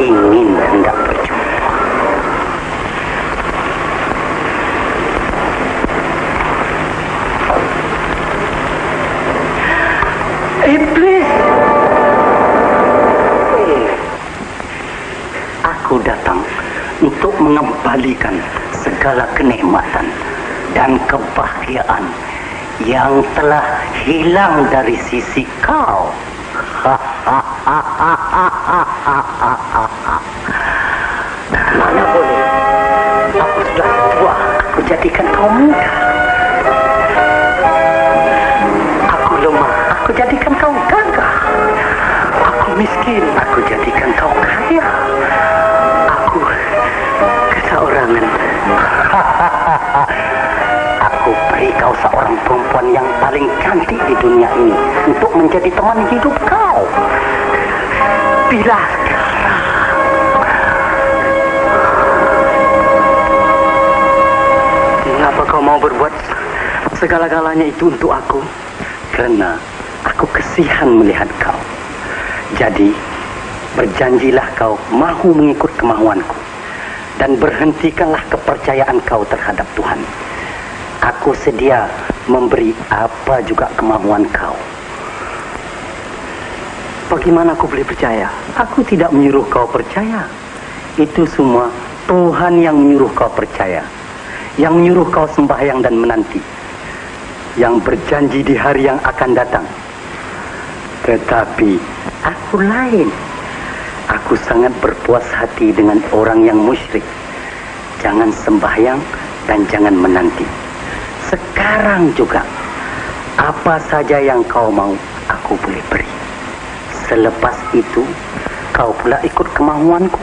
ingin hendak berjumpa. Iblis! Aku datang untuk mengembalikan segala kenikmatan dan kebahagiaan yang telah hilang dari sisi kau. Mana jadikan kau muda. Aku lemah, aku jadikan kau gagah. Aku miskin, aku jadikan kau kaya. Aku keseorangan. Aku beri kau seorang perempuan yang paling cantik di dunia ini untuk menjadi teman hidup kau. Bila sekarang berbuat segala-galanya itu untuk aku? Karena aku kesihan melihat kau. Jadi, berjanjilah kau mahu mengikut kemauanku. Dan berhentikanlah kepercayaan kau terhadap Tuhan. Aku sedia memberi apa juga kemauan kau. Bagaimana aku boleh percaya? Aku tidak menyuruh kau percaya. Itu semua Tuhan yang menyuruh kau percaya. Yang menyuruh kau sembahyang dan menanti. Yang berjanji di hari yang akan datang. Tetapi aku lain. Aku sangat berpuas hati dengan orang yang musyrik. Jangan sembahyang dan jangan menanti. Sekarang juga, apa saja yang kau mau, aku boleh beri. Selepas itu, kau pula ikut kemauanku.